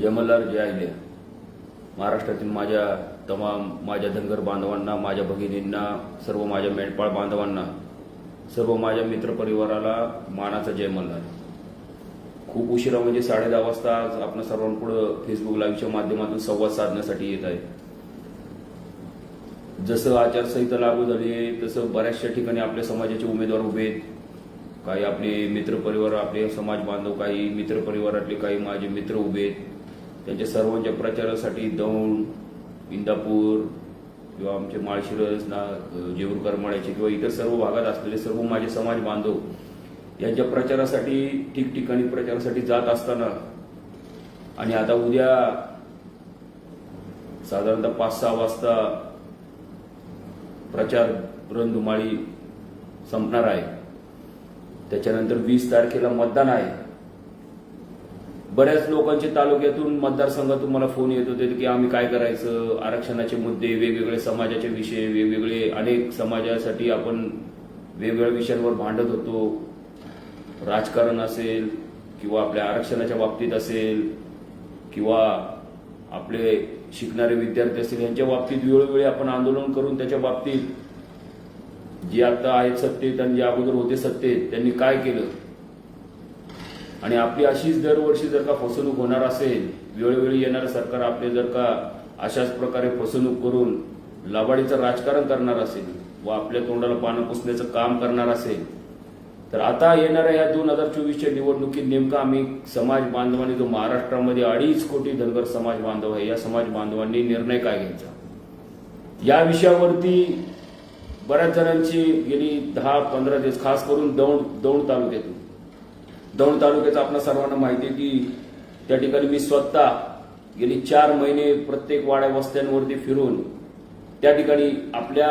जय मल्हार महाराष्ट्रातील माझ्या तमाम माझ्या धनगर बांधवांना माझ्या भगिनींना सर्व माझ्या मेंढपाळ बांधवांना सर्व माझ्या मित्रपरिवाराला मानाचा जय मल्हार खूप उशिरा म्हणजे साडे दहा वाजता आज आपण सर्वांपुढं फेसबुक लाईव्हच्या माध्यमातून संवाद साधण्यासाठी येत आहे. जसं आचारसंहिता लागू झाली आहे तसं बऱ्याचशा ठिकाणी आपल्या समाजाचे उमेदवार उभे आहेत. काही आपले मित्रपरिवार आपले समाज बांधव काही मित्रपरिवारातले काही माझे मित्र उभे आहेत. त्यांच्या सर्वांच्या प्रचारासाठी दौंड इंदापूर किंवा आमचे माळशिरस ना जेऊर करमाळ्याचे किंवा इतर सर्व भागात असलेले सर्व माझे समाज बांधव यांच्या प्रचारासाठी ठिकठिकाणी प्रचारासाठी जात असताना आणि आता उद्या साधारणतः पाच सहा वाजता प्रचार रणधुमाळी संपणार आहे. त्याच्यानंतर वीस तारखेला मतदान आहे. बऱ्याच लोकांचे तालुक्यातून मतदारसंघातून मला फोन येत होते की आम्ही काय करायचं? आरक्षणाचे मुद्दे वेगवेगळे समाजाचे विषय वेगवेगळे अनेक समाजासाठी आपण वेगवेगळ्या विषयांवर भांडत होतो. राजकारण असेल किंवा आपल्या आरक्षणाच्या बाबतीत असेल किंवा आपले शिकणारे विद्यार्थी असतील यांच्या बाबतीत वेळोवेळी आपण आंदोलन करून त्याच्या बाबतीत जे आता आहेत सत्तेत आणि जे अगोदर होते सत्तेत त्यांनी काय केलं? आणि आपली अशीच दरवर्षी जर का फसवणूक होणार असेल वेळोवेळी येणारं सरकार आपले जर का अशाच प्रकारे फसवणूक करून लबाडीचं राजकारण करणार असेल व आपल्या तोंडाला पानं पुसण्याचं काम करणार असेल तर आता येणाऱ्या या दोन हजार चोवीसच्या निवडणुकीत नेमका आम्ही समाज बांधवांनी जो महाराष्ट्रामध्ये अडीच कोटी धनगर समाज बांधव आहे या समाज बांधवांनी निर्णय काय घ्यायचा? या विषयावरती बऱ्याच जणांची गेली दहा पंधरा दिवस खास करून दौंड दौंड तालुक्यातून. दौंड तालुक्याचं आपल्या सर्वांना माहिती आहे की त्या ठिकाणी मी स्वतः गेली चार महिने प्रत्येक वाड्या वस्त्यांवरती फिरून त्या ठिकाणी आपल्या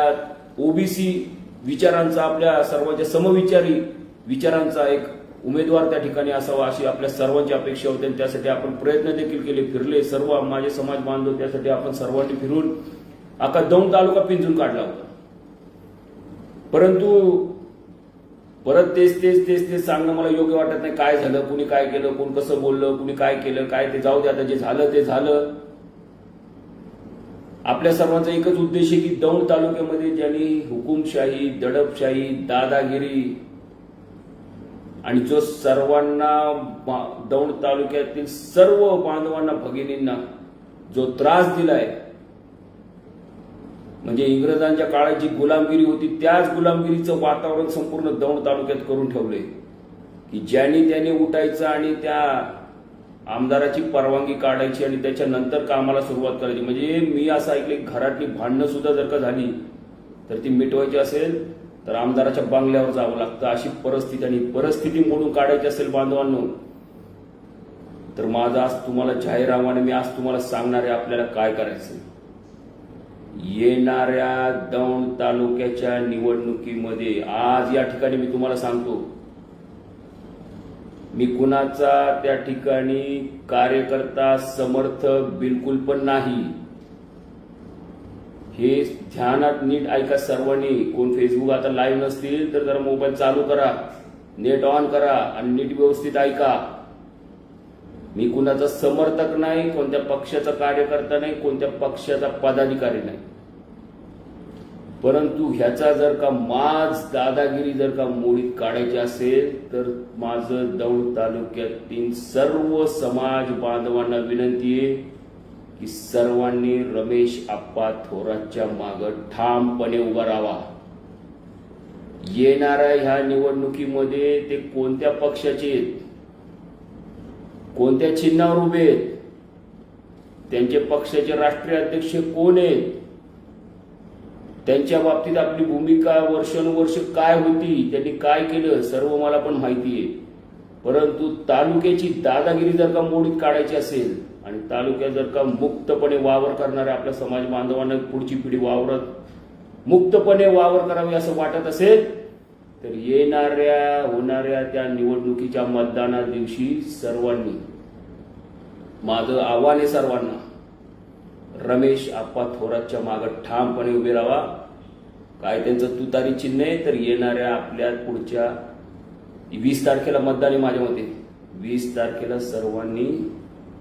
ओबीसी विचारांचा आपल्या सर्वांच्या समविचारी विचारांचा एक उमेदवार त्या ठिकाणी असावा अशी आपल्या सर्वांची अपेक्षा होती आणि त्यासाठी आपण प्रयत्न देखील केले फिरले. सर्व माझे समाज बांधव त्यासाठी आपण सर्वांनी फिरून अख्खा दौंड तालुका पिंजून काढला होता. परंतु परत तेच तेच तेच तेच सांगणं मला योग्य वाटत नाही. काय झालं कुणी काय केलं कोण कसं बोललं कुणी काय केलं काय ते जाऊ दे आता जे झालं ते झालं. आपल्या सर्वांचा एकच उद्देश आहे की दौंड तालुक्यामध्ये ज्यांनी हुकुमशाही दडपशाही दादागिरी आणि जो सर्वांना दौंड तालुक्यातील सर्व बांधवांना भगिनींना जो त्रास दिलाय म्हणजे इंग्रजांच्या काळात जी गुलामगिरी होती त्याच गुलामगिरीचं वातावरण संपूर्ण दौंड तालुक्यात करून ठेवले की ज्यांनी त्याने उठायचं आणि त्या आमदाराची परवानगी काढायची आणि त्याच्यानंतर कामाला सुरुवात करायची. म्हणजे मी असं ऐकले घरातली भांडणं सुद्धा जर का झाली तर ती मिटवायची असेल तर आमदाराच्या बांगल्यावर जावं लागतं. अशी परिस्थिती आणि परिस्थिती मोडून काढायची असेल बांधवांनो तर माझं आज तुम्हाला जाहीर आव्हान मी आज तुम्हाला सांगणार आहे आपल्याला काय करायचं येणाऱ्या दौंड तालुक्याच्या निवडणुकीमध्ये आज या ठिकाणी मी तुम्हाला सांगतो. मी कुणाचा त्या ठिकाणी कार्यकर्ता समर्थक बिलकुल पण नाही. हे ध्यानात नीट ऐका सर्वांनी. कोण फेसबुक आता लाईव्ह नसतील तर जरा मोबाईल चालू करा. नेट ऑन करा आणि नीट व्यवस्थित ऐका. मी कुणाचा समर्थक नाही कोणत्या पक्षाचा कार्यकर्ता नाही कोणत्या पक्षाचा पदाधिकारी नाही. परंतु ह्याचा जर का माज दादागिरी जर का मोडीत काढायची असेल तर माझं दौंड तालुक्यातील सर्व समाज बांधवांना विनंती आहे की सर्वांनी रमेश आप्पा थोरातच्या माग ठामपणे उभा राहावा. येणाऱ्या ह्या निवडणुकीमध्ये ते कोणत्या पक्षाचे आहेत? कोणत्या चिन्हावर उभे आहेत? त्यांचे पक्षाचे राष्ट्रीय अध्यक्ष कोण आहेत? त्यांच्या बाबतीत आपली भूमिका वर्षानुवर्ष काय होती त्यांनी काय केलं सर्व मला पण माहिती आहे. परंतु तालुक्याची दादागिरी जर का मोडीत काढायची असेल आणि तालुक्यात जर का मुक्तपणे वावर करणाऱ्या आपल्या समाज बांधवांना पुढची पिढी वावरत मुक्तपणे वावर करावी असं वाटत असेल तर येणाऱ्या होणाऱ्या त्या निवडणुकीच्या मतदाना दिवशी सर्वांनी माझं आव्हान आहे सर्वांना रमेश आप्पा थोरातच्या मागं ठामपणे उभे राहा काय त्यांचं तुतारी चिन्ह आहे तर येणाऱ्या आपल्या पुढच्या वीस तारखेला मतदान आहे माझ्या मते. वीस तारखेला सर्वांनी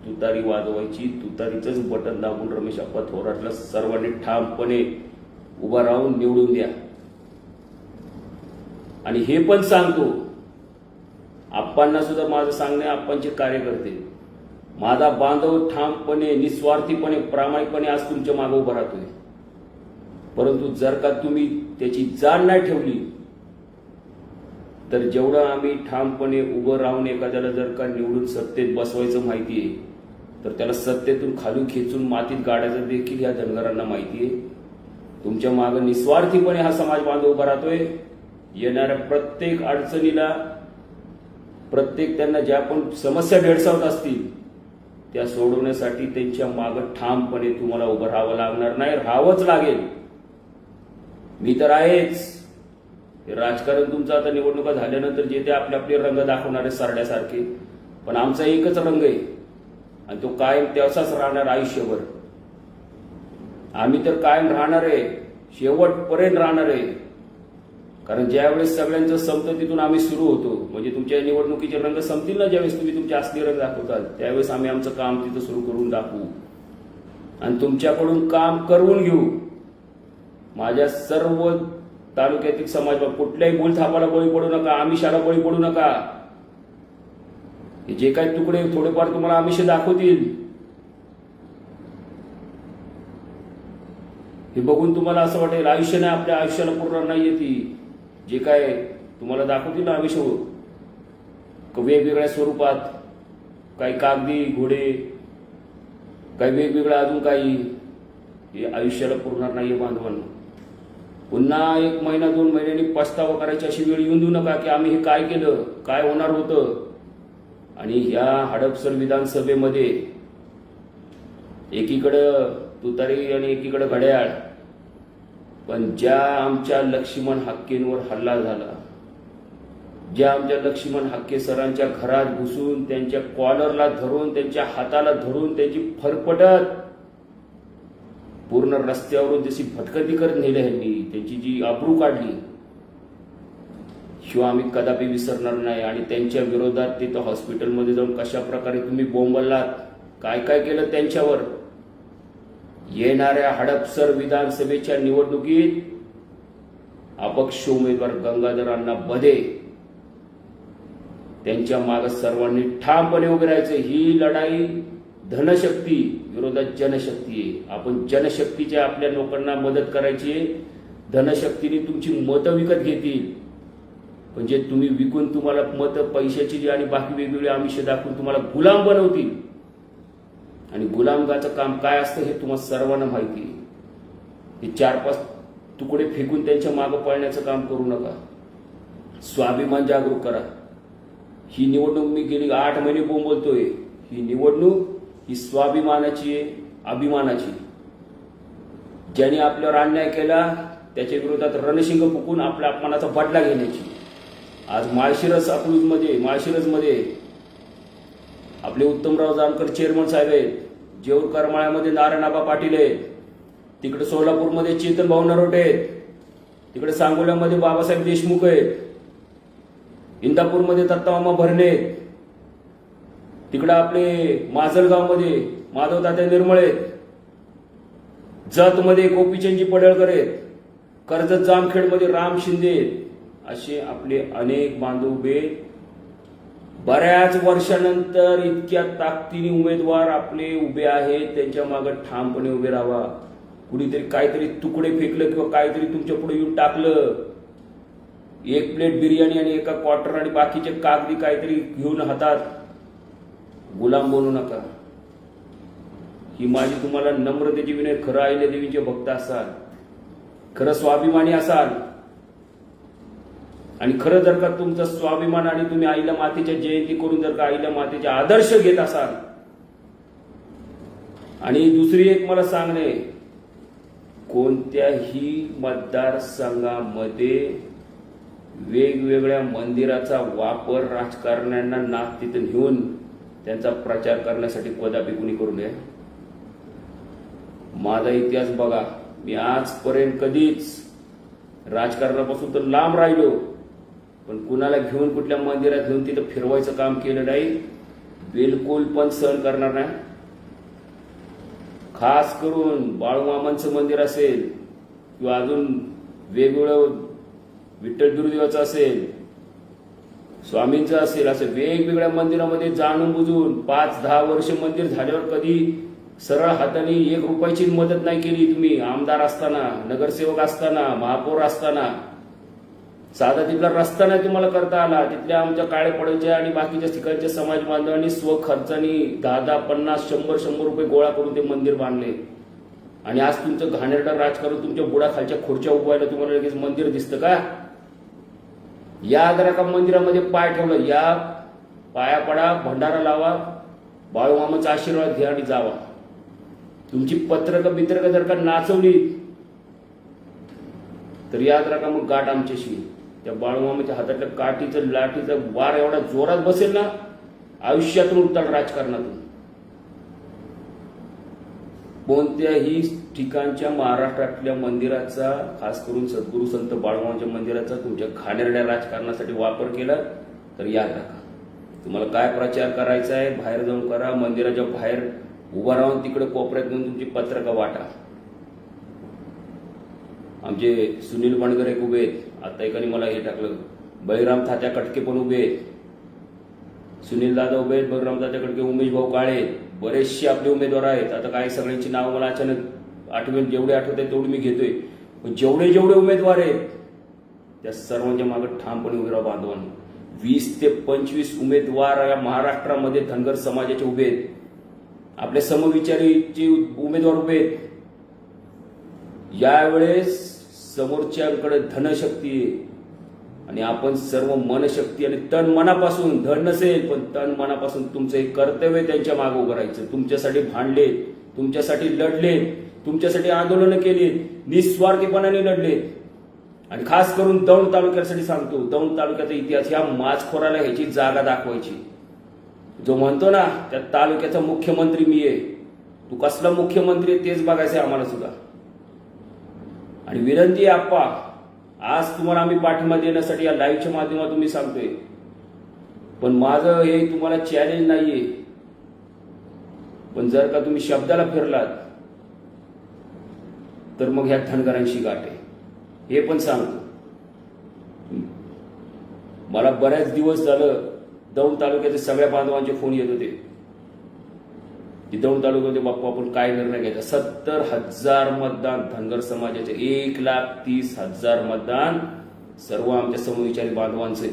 तुतारी वाजवायची. तुतारीचंच बटन दाबून रमेश अप्पा थोराटला सर्वांनी ठामपणे उभा राहून निवडून द्या. आणि हे पण सांगतो आप्पांना सुद्धा माझं सांगणे आप्पांचे कार्यकर्ते. माझा बांधव ठामपणे निस्वार्थीपणे प्रामाणिकपणे आज तुमच्या मागे उभा राहतोय. परंतु जर का तुम्ही त्याची जाण नाही ठेवली तर जेवढं आम्ही ठामपणे उभं राहून एखाद्याला जर का निवडून सत्तेत बसवायचं माहिती आहे तर त्याला सत्तेतून खालून खेचून मातीत गाडायचं देखील या धनगरांना माहिती आहे तुमच्या मागे निस्वार्थीपणे हा समाज बांधव उभा राहतोय. येणाऱ्या प्रत्येक अडचणीला प्रत्येक त्यांना ज्या पण समस्या भेडसावत असतील त्या सोडवण्यासाठी त्यांच्या मागं ठामपणे तुम्हाला उभं राहावं लागणार नाही राहावंच लागेल. मी तर आहेच. राजकारण तुमचं आता निवडणुका झाल्यानंतर जे ते आपले आपले रंग दाखवणारे सरड्यासारखे. पण आमचा एकच रंग आहे. आणि तो कायम तसाच राहणार आयुष्यभर. आम्ही तर कायम राहणार आहे. शेवटपर्यंत राहणार आहे. कारण ज्यावेळेस सगळ्यांचं संपतं तिथून आम्ही सुरू होतो. म्हणजे तुमच्या निवडणुकीचे रंग संपतील ना ज्यावेळेस तुम्ही तुमचे असली रंग दाखवताल. त्यावेळेस आम्ही आमचं काम तिथं सुरू करून दाखवू. आणि तुमच्याकडून काम करवून घेऊ. माझ्या सर्व तालुक्यातील समाज कुठल्याही बोलथापाला बळी पडू नका आमिषाला बळी पडू नका. जे काही तुकडे थोडेफार तुम्हाला आमिष दाखवतील. हे बघून तुम्हाला असं वाटेल आयुष्य नाही आपल्या आयुष्याला पूर्ण नाही ती. जे काय तुम्हाला दाखवतील ना आमिष हो. वेगवेगळ्या स्वरूपात काही कागदी घोडे काही वेगवेगळं अजून काही हे आयुष्याला पुरणार नाहीये बांधवांना. पुन्हा एक महिना दोन महिन्यांनी पस्तावा करायची अशी वेळ येऊन देऊ नका की आम्ही हे काय केलं काय होणार होतं. आणि ह्या हडपसर विधानसभेमध्ये एकीकडं तुतारी आणि एकीकडं घड्याळ पण ज्या आमच्या लक्ष्मण हक्केंवर हल्ला झाला ज्या आमच्या लक्ष्मण हक्के सरांच्या घरात घुसून त्यांच्या कॉलरला धरून त्यांच्या हाताला धरून त्यांची फरफटत पूर्ण रस्त्यावरून जशी भटकती करत नेल्या ह्यांनी त्यांची जी अब्रू काढली शिवाय आम्ही कदापि विसरणार नाही. आणि त्यांच्या विरोधात तिथं हॉस्पिटलमध्ये जाऊन कशा प्रकारे तुम्ही बोंबललात काय काय केलं त्यांच्यावर? येणाऱ्या हडपसर विधानसभेच्या निवडणुकीत अपक्ष उमेदवार गंगाधर अण्णा बदे त्यांच्या माग सर्वांनी ठामपणे उभे राहायचं. ही लढाई धनशक्ती विरोधात जनशक्ती आहे. आपण जनशक्तीच्या आपल्या लोकांना मदत करायची आहे. धनशक्तीने तुमची मतं विकत घेतील. पण जे तुम्ही विकून तुम्हाला मतं पैशाची जी आणि बाकी वेगवेगळे आमिष दाखवून तुम्हाला गुलाम बनवतील. आणि गुलामगाचं काम काय असतं हे तुम्हाला सर्वांना माहिती आहे. हे चार पाच तुकडे फेकून त्यांच्या मागं पळण्याचं काम करू नका. स्वाभिमान जागरूक करा. ही निवडणूक मी गेली आठ महिने बोंबलतोय. ही निवडणूक ही स्वाभिमानाची आहे अभिमानाची ज्याने आपल्यावर अन्याय केला त्याच्या विरोधात रणशिंग फुकून आपल्या अपमानाचा बदला घेण्याची. आज माळशिरस अकलूजमध्ये माळशिरसमध्ये आपले उत्तमराव जानकर चेअरमन साहेब आहेत. जेऊर करमाळ्यामध्ये नारायणाबा पाटील आहेत. तिकडे सोलापूरमध्ये चेतन भाऊ नरोटे आहेत. तिकडे सांगोल्यामध्ये बाबासाहेब देशमुख आहेत. इंदापूरमध्ये दत्तामामा भरणे आहेत. तिकडे आपले माजलगावमध्ये माधव तात्या निर्मळे आहेत. जतमध्ये गोपीचंदजी पडळकर आहेत. कर्जत जामखेडमध्ये राम शिंदे असे आपले अनेक बांधव उभे. बऱ्याच वर्षानंतर इतक्या ताकदीने उमेदवार आपले उभे आहेत. त्यांच्या मागे ठामपणे उभे राहा कुणीतरी काहीतरी तुकडे फेकलं किंवा काहीतरी तुमच्यापुढे येऊन टाकलं. एक प्लेट बिर्याणी आणि एका क्वार्टर आणि बाकीचे कागदी काहीतरी घेऊन हातात. गुलाम बनू नका. ही माझी तुम्हाला नम्रतेची विनय खरं आईल्या देवीचे भक्त असाल. खरं स्वाभिमानी असाल आणि खरं जर का तुमचं स्वाभिमान आणि तुम्ही आईला मातेच्या जयंती करून जर का आईला मातेचे आदर्श घेत असाल. आणि दुसरी एक मला सांगणे कोणत्याही मतदारसंघामध्ये वेगवेगळ्या मंदिराचा वापर राजकारण्यांना नाक तिथे नेऊन त्यांचा प्रचार करण्यासाठी कदापि कुणी करू नये? माझा इतिहास बघा. मी आजपर्यंत कधीच राजकारणापासून तर लांब राहिलो पण कुणाला घेऊन कुठल्या मंदिरात घेऊन तिथं फिरवायचं काम केलं नाही बिलकुल पण सहन करणार नाही. खास करून बाळूमामांचं मंदिर असेल किंवा अजून वेगवेगळं विठ्ठल दुर्देवाचं असेल स्वामींचं असेल असं वेगवेगळ्या मंदिरामध्ये जाणून बुजून पाच दहा वर्ष मंदिर झाल्यावर कधी सरळ हाताने एक रुपयाची मदत नाही केली तुम्ही. आमदार असताना नगरसेवक असताना महापौर असताना. साधा तिथला रस्ता नाही तुम्हाला करता आला. तिथल्या आमच्या काळेपडच्या आणि बाकीच्या ठिकाणच्या समाज बांधवांनी स्वखर्चाने दहा दहा पन्नास शंभर शंभर रुपये गोळा करून ते मंदिर बांधले. आणि आज तुमचं घाणेरडं राजकारण तुमच्या बुडाखालच्या खुर्च्या उभायला तुम्हाला लगेच मंदिर दिसतं का? या जरा एका मंदिरामध्ये पाय ठेवलं. या पाया पडा भंडारा लावा. बाळूमामाचा आशीर्वाद घ्या आणि जावा. तुमची पत्रक बित्रक जर का नाचवली तर याद राखा मग गाठ आमच्याशी. त्या बाळूमामाच्या हातातल्या काठीचं लाठीचं वार एवढा जोरात बसेल ना आयुष्यातून उठताल राजकारणातून. कोणत्याही ठिकाणच्या महाराष्ट्रातल्या मंदिराचा खास करून सद्गुरू संत बाळूमामाच्या मंदिराचा तुमच्या खाणेरड्या राजकारणासाठी वापर केला तर याद राखा. तुम्हाला काय प्रचार करायचा आहे बाहेर जाऊन करा मंदिराच्या बाहेर उभं राहून तिकडे कोपऱ्यात घेऊन तुमची पत्रका वाटा. आमचे सुनील बणगर एक उभे आहेत. आता एकाने मला हे टाकलं. बहिराम थाच्या कटके पण उभे आहेत. सुनील दादा उभे आहेत बहिराम थाच्या कटके उमेश भाऊ काळे बरेचसे आपले उमेदवार आहेत. आता काही सगळ्यांची नावं मला अचानक आठवेल. जेवढे आठवत आहेत तेवढी मी घेतोय. पण जेवढे जेवढे उमेदवार आहेत त्या सर्वांच्या मागे ठामपणे उभे राहा बांधवांनी. वीस ते पंचवीस उमेदवार या महाराष्ट्रामध्ये धनगर समाजाचे उभे आहेत. आपल्या समविचारीचे उमेदवार उभे यावेळेस समोरच्याकडे धनशक्ती आणि आपण सर्व मनशक्ती आणि तन मनापासून धन नसेल पण तन मनापासून तुमचं एक कर्तव्य त्यांच्या मागे उभं राहायचं. तुमच्यासाठी भांडले तुमच्यासाठी लढले तुमच्यासाठी आंदोलनं केली निस्वार्थीपणाने लढले. आणि खास करून दौंड तालुक्यासाठी सांगतो दौंड तालुक्याचा इतिहास ह्या माचखोराला ह्याची जागा दाखवायची. जो म्हणतो ना त्या तालुक्याचा मुख्यमंत्री मी आहे. तू कसला मुख्यमंत्री आहे तेच बघायचंय आम्हाला सुद्धा. आणि विनंती आप्पा आज तुम्हाला आम्ही पाठिंबा देण्यासाठी या लाईव्हच्या माध्यमातून मी सांगतोय. पण माझं हे तुम्हाला चॅलेंज नाहीये. पण जर का तुम्ही शब्दाला फिरलात तर मग ह्या ठणकरांशी गाठ आहे. हे पण सांगतो. मला बऱ्याच दिवस झालं दौंड तालुक्याचे सगळ्या बांधवांचे फोन येत होते. की दौंड तालुक्यामध्ये बाप्पा आपण काय निर्णय घ्यायचा? सत्तर हजार मतदान धनगर समाजाचे एक लाख तीस हजार मतदान सर्व आमच्या समविचारी बांधवांचे.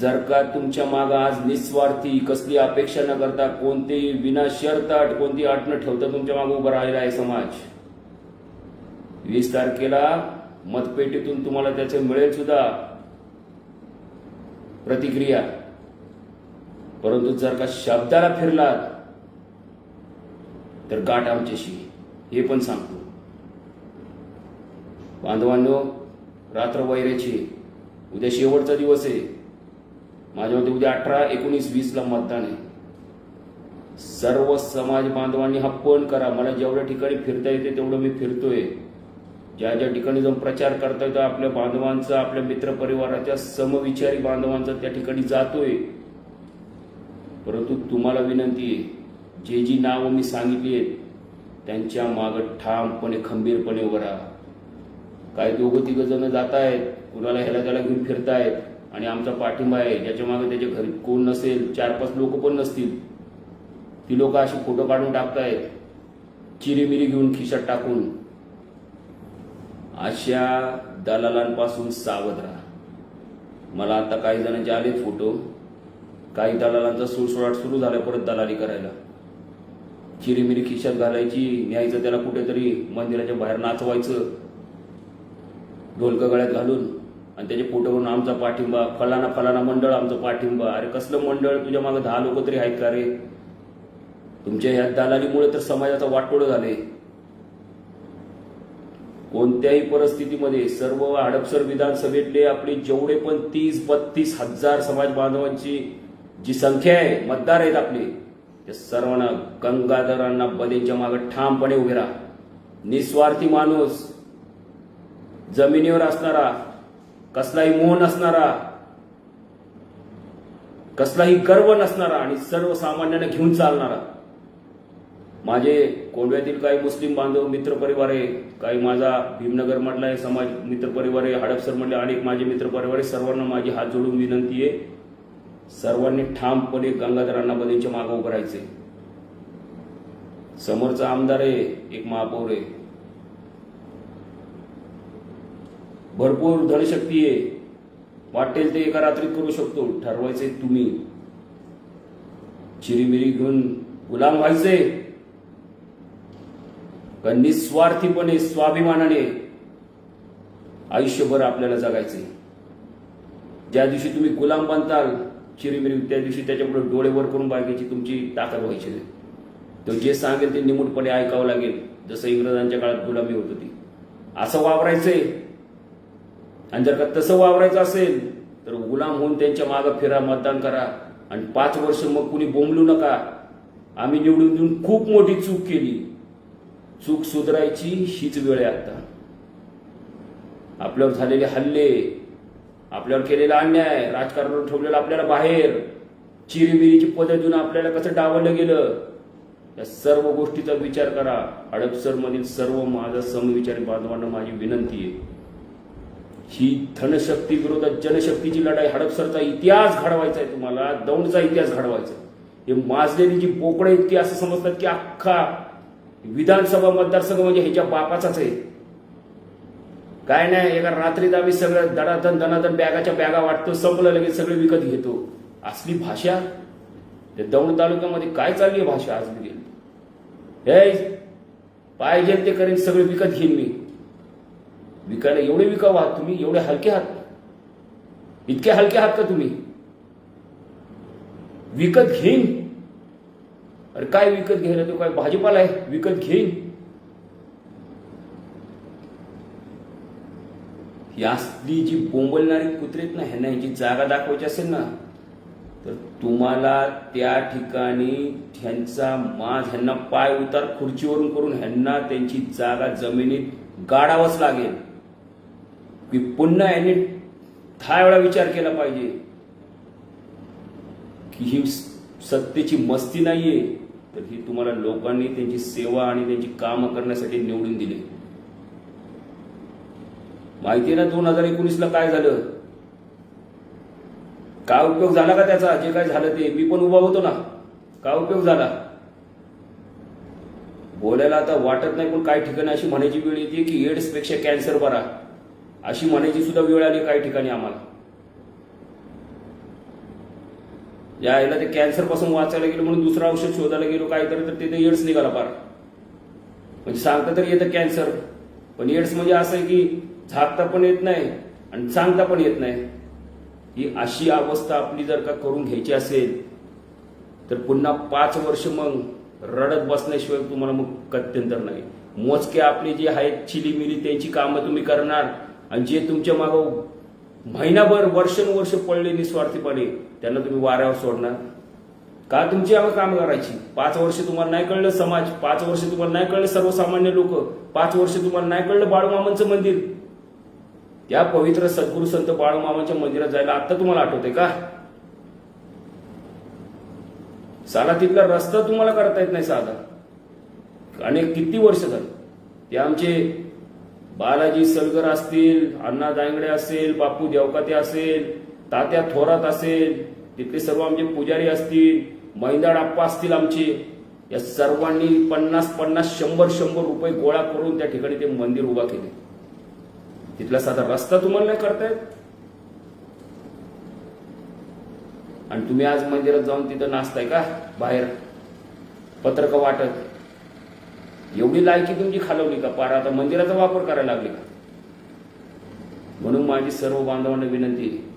जर का तुमच्या माग आज निस्वार्थी कसली अपेक्षा न करता कोणतेही विना शर्त अट कोणती अट न ठेवता तुमच्या मागे उभा राहिला आहे समाज. वीस तारखेला मतपेटीतून तुम्हाला त्याचे मिळेल सुद्धा. प्रतिक्रिया. परंतु जर का शब्दाला फिरलात तर गाठ आमच्याशी. हे पण सांगतो. बांधवांनो रात्र वैऱ्याची उद्या शेवटचा दिवस आहे. माझ्या मते उद्या अठरा एकोणीस वीसला मतदान आहे. सर्व समाज बांधवांनी हा पण करा. मला जेवढ्या ठिकाणी फिरता येते तेवढं मी फिरतोय. ज्या ज्या ठिकाणी जाऊन प्रचार करता येतो आपल्या बांधवांचा आपल्या मित्रपरिवाराच्या समविचारी बांधवांचा त्या ठिकाणी जातोय. परंतु तुम्हाला विनंती आहे जे जी नावं मी सांगितली आहेत त्यांच्या मागं ठामपणे खंबीरपणे उभं राहा. काय दोघं तिघं जण जात आहेत कुणाला ह्याला त्याला घेऊन फिरतायत आणि आमचा पाठिंबा आहे ज्याच्या मागे त्याच्या घरी कोण नसेल चार पाच लोक पण नसतील ती लोक अशी फोटो काढून टाकतायत चिरीमिरी घेऊन खिशात टाकून. अशा दलालांपासून सावध राहा. मला आता काही जणांचे आले फोटो काही दलालांचा सुळसुळाट सुरू झाला परत दलाली करायला. चिरीमिरी खिशात घालायची न्यायचं त्याला कुठेतरी मंदिराच्या बाहेर नाचवायचं. ढोलकं गळ्यात घालून आणि त्याचे फोटो आमचा पाठिंबा फलाना फलाना मंडळ आमचं पाठिंबा. अरे कसलं मंडळ? तुझ्या मागे दहा लोक तरी आहेत का रे? तुमच्या ह्या दलालीमुळे तर समाजाचा वाटोळ झाले कोणत्याही परिस्थितीमध्ये सर्व हडपसर विधानसभेतले आपले जेवढे पण तीस बत्तीस हजार समाज बांधवांची जी संख्या आहे मतदार आहेत आपले त्या सर्वांना गंगाधरांना बदेच्या मागे ठामपणे उभे राहा. निस्वार्थी माणूस जमिनीवर असणारा कसलाही मोह नसणारा कसलाही गर्व नसणारा आणि सर्वसामान्यांना घेऊन चालणारा माझे कोंडव्यातील काही मुस्लिम बांधव मित्र परिवार आहे काही माझा भीमनगर मधला आहे समाज मित्र परिवार आहे हडपसर मधले अनेक माझे मित्र परिवार आहे. सर्वांना माझी हात जोडून विनंती आहे सर्वांनी ठामपणे गंगाधर अण्णाबदेंच्या मागे उभं समोरचा आमदार आहे एक महापौर आहे. भरपूर धनशक्ती आहे. वाटेल ते एका रात्रीत करू शकतो ठरवायचे तुम्ही. चिरीमिरी घेऊन गुलाम व्हायचे का निस्वार्थीपणे स्वाभिमानाने आयुष्यभर आपल्याला जगायचे ज्या दिवशी तुम्ही गुलाम बनताल चिरीमिरी त्या दिवशी त्याच्यापुढे डोळे वर करून बायकाची तुमची ताकद व्हायची तो जे सांगेल ते निमूटपणे ऐकावं लागेल. जसं इंग्रजांच्या काळात गुलामी होत होती. असं वावरायचंय. आणि जर का तसं वावरायचं असेल तर गुलाम होऊन त्यांच्या मागं फिरा मतदान करा. आणि पाच वर्ष मग कुणी बोंबलू नका. आम्ही निवडून देऊन खूप मोठी चूक केली. चूक सुधारायची हीच वेळ आहे आता. आपल्यावर झालेले हल्ले आपल्यावर केलेला अन्याय राजकारणावर ठेवलेलं आपल्याला बाहेर चिरीबिरीची पद देऊन आपल्याला कसं डावलं गेलं? या सर्व गोष्टीचा विचार करा. हडपसर मधील सर्व माझा समविचारी बांधवांना माझी विनंती आहे. ही धनशक्ती विरोधात जनशक्तीची लढाई हडपसरचा इतिहास घडवायचा आहे तुम्हाला दौंडचा इतिहास घडवायचा आहे. हे माजलेली जी बोकडे इतकी असं समजतात की अख्खा विधानसभा मतदारसंघ म्हणजे ह्याच्या बापाचाच आहे. काय नाही एका रात्रीत आम्ही सगळं दडाधन दणादन बॅगाच्या बॅगा वाटतो संपलं लगेच सगळे विकत घेतो. असली भाषा? त्या दौंड तालुक्यामध्ये काय चालली आहे भाषा आज गेली हे पाहिजे ते करेन सगळे विकत घेईन मी. विकायला एवढे विकाव आहात तुम्ही एवढे हलके आहात. इतके हलके आहात का तुम्ही? विकत घेईन. अरे काय विकत घ्यायला तो? काय भाजीपाला आहे? विकत घेईन. ही जी बोंबलणारी कुत्रेत ना ह्यांना ह्याची जागा दाखवायची असेल ना तर तुम्हाला त्या ठिकाणी ह्यांचा माज ह्यांना पाय उतार खुर्चीवरून करून ह्यांना त्यांची जागा जमिनीत गाडावंच लागेल. की पुन्हा यांनी दहा वेळा विचार केला पाहिजे की ही सत्तेची मस्ती नाहीये. तर ही तुम्हाला लोकांनी त्यांची सेवा आणि त्यांची कामं करण्यासाठी निवडून दिली. माहिती ना दोन हजार एकोणीसला काय झालं? काय उपयोग झाला का त्याचा? जे काय झालं ते? मी पण उभा होतो ना. काय उपयोग झाला? बोलायला आता वाटत नाही पण काही ठिकाणी अशी म्हणायची वेळ येते की एड्सपेक्षा कॅन्सर बरा. अशी म्हणायची सुद्धा वेळ आली काही ठिकाणी आम्हाला. यायला ते कॅन्सरपासून वाचायला गेलो म्हणून दुसरं औषध शोधायला गेलो काहीतरी तर तिथे एड्स निघाला पार म्हणजे सांगता तर येतं कॅन्सर पण एड्स म्हणजे असं आहे की झाकता पण येत नाही आणि सांगता पण येत नाही. ही अशी अवस्था आपली जर का करून घ्यायची असेल तर पुन्हा पाच वर्ष मग रडत बसण्याशिवाय तुम्हाला मग कत्यंतर नाही. मोजके आपले जे आहेत चिलीमिली त्यांची कामं तुम्ही करणार आणि जे तुमच्या मागं महिनाभर वर्षानुवर्ष पडले निस्वार्थीपणे त्यांना तुम्ही वाऱ्यावर सोडणार. का तुमची आम्ही काम करायची? पाच वर्ष तुम्हाला नाही कळलं समाज पाच वर्ष तुम्हाला नाही कळलं सर्वसामान्य लोक पाच वर्ष तुम्हाला नाही कळलं बाळूमामांचं मंदिर. त्या पवित्र सद्गुरु संत बाळूमामाच्या मंदिरात जायला आता तुम्हाला आठवते का? साला तिथला रस्ता तुम्हाला करता येत नाही साधा. आणि किती वर्ष झाली? ते आमचे बालाजी सलगर असतील अण्णा दांगडे असेल बापू देवकाते असेल तात्या थोरात असेल तिथले सर्व आमचे पुजारी असतील मैदाड आप्पा असतील आमचे या सर्वांनी पन्नास पन्नास शंभर शंभर रुपये गोळा करून त्या ठिकाणी ते मंदिर उभा केले. तिथला साधा रस्ता तुम्हाला नाही करतायत आणि तुम्ही आज मंदिरात जाऊन तिथं नाचताय का? बाहेर. पत्रक वाटत. एवढी लायकी तुमची खालवली का? पार आता मंदिराचा वापर करायला लागली का? म्हणून माझी सर्व बांधवांना विनंती आहे.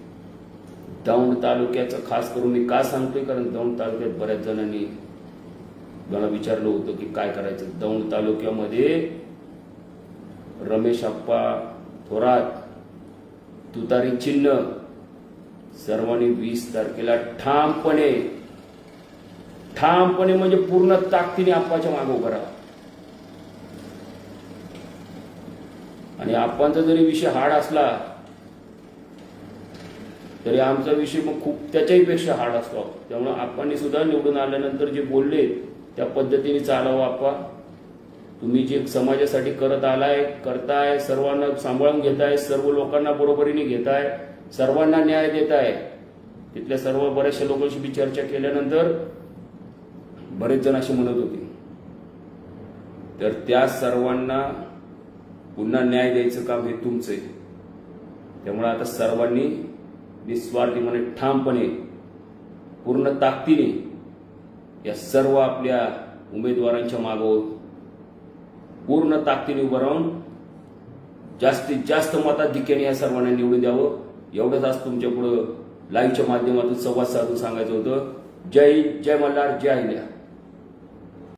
दौंड तालुक्याचं खास करून मी का सांगतोय? कारण दौंड तालुक्यात बऱ्याच जणांनी मला विचारलं होतं की काय करायचं? दौंड तालुक्यामध्ये रमेश अप्पा थोरात तुतारी चिन्ह सर्वांनी वीस तारखेला ठामपणे ठामपणे म्हणजे पूर्ण ताकदीने आप्पाच्या मागे उभं राहा. आणि आप्पांचा जरी विषय हाड असला तरी आमचा विषय मग खूप त्याच्याही पेक्षा हार्ड असतो त्यामुळे आप्पांनी सुद्धा निवडून आल्यानंतर जे बोलले त्या पद्धतीने चालावं आप्पा. तुम्ही जे समाजासाठी करत आलाय करताय सर्वांना सांभाळून घेताय सर्व लोकांना बरोबरीने घेताय सर्वांना न्याय देताय. तिथल्या सर्व बऱ्याचशा लोकांशी मी चर्चा केल्यानंतर बरेच जण असे म्हणत होते. तर त्या सर्वांना पुन्हा न्याय द्यायचं काम हे तुमचं आहे. त्यामुळे आता सर्वांनी निस्वार्थीपणे ठामपणे पूर्ण ताकदीने या सर्व आपल्या उमेदवारांच्या मागं पूर्ण ताकदीने उभं राहून जास्तीत जास्त मताधिक्याने या सर्वांना निवडून द्यावं. एवढंच आज तुमच्या पुढं लाईव्हच्या माध्यमातून संवाद साधून सांगायचं होतं. जय हिंद, जय मल्हार जय हिंद